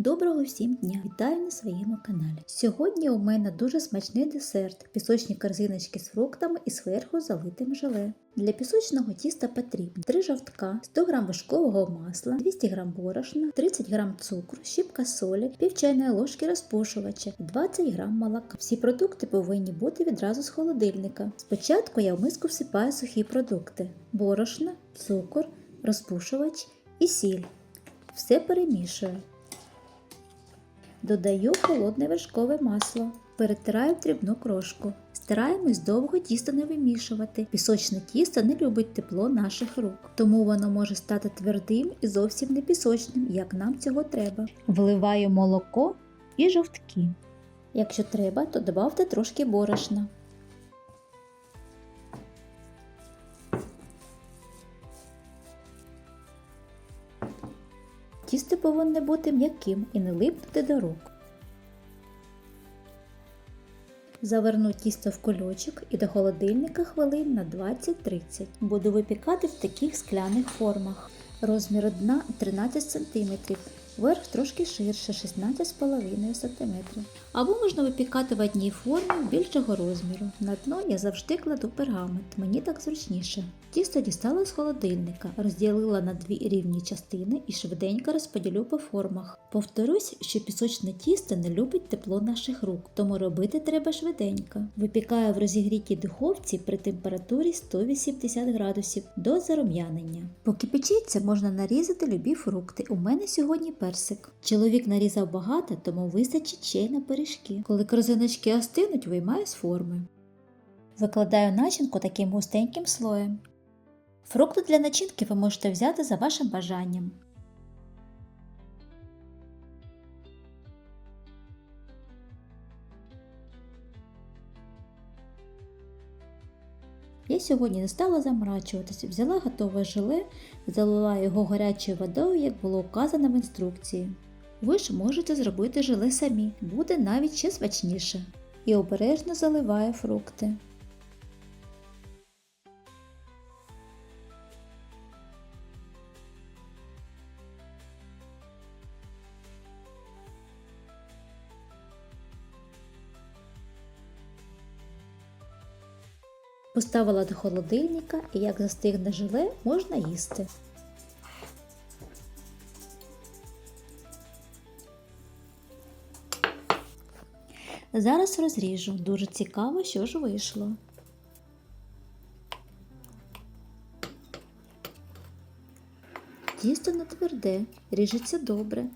Доброго всім дня! Вітаю на своєму каналі. Сьогодні у мене дуже смачний десерт пісочні корзиночки з фруктами і зверху залитим желе. Для пісочного тіста потрібно 3 жовтка, 100 г вишкового масла, 200 г борошна, 30 г цукру, щіпка солі, пів чайної ложки розпушувача 20 г молока. Всі продукти повинні бути відразу з холодильника. Спочатку я в миску всипаю сухі продукти: борошно, цукор, розпушувач і сіль. Все перемішую. Додаю холодне вершкове масло, перетираю дрібну крошку. Стараємось довго тісто не вимішувати. Пісочне тісто не любить тепло наших рук, тому воно може стати твердим і зовсім не пісочним, як нам цього треба. Вливаю молоко і жовтки. Якщо треба, то додавте трошки борошна. Тісто повинне бути м'яким і не липнути до рук. Заверну тісто в кульочок і до холодильника хвилин на 20-30. Буду випікати в таких скляних формах. Розмір дна 13 см, верх трошки ширше 16,5 см. Або можна випікати в одній формі більшого розміру. На дно я завжди кладу пергамент, мені так зручніше. Тісто дістала з холодильника, розділила на дві рівні частини і швиденько розподілю по формах. Повторюсь, що пісочне тісто не любить тепло наших рук, тому робити треба швиденько. Випікаю в розігрітій духовці при температурі 180 градусів до зарум'янення. Поки печеться, можна нарізати любі фрукти. У мене сьогодні персик. Чоловік нарізав багато, тому вистачить ще й на пиріжки. Коли корзиночки остинуть, виймаю з форми. Викладаю начинку таким густеньким слоєм. Фрукти для начинки ви можете взяти за вашим бажанням. Я сьогодні не стала замрачуватись, взяла готове желе, залила його гарячою водою, як було вказано в інструкції. Ви ж можете зробити желе самі, буде навіть ще смачніше. І обережно заливаю фрукти. Поставила до холодильника і як застигне желе, можна їсти. Зараз розріжу. Дуже цікаво, що ж вийшло. Тісто не тверде, ріжеться добре.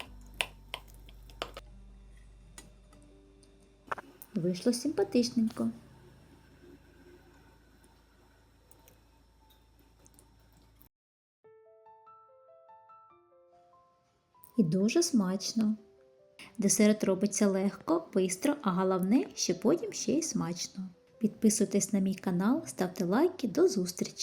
Вийшло симпатичненько. І дуже смачно. Десерт робиться легко, бистро, а головне, що потім ще й смачно. Підписуйтесь на мій канал, ставте лайки, до зустрічі!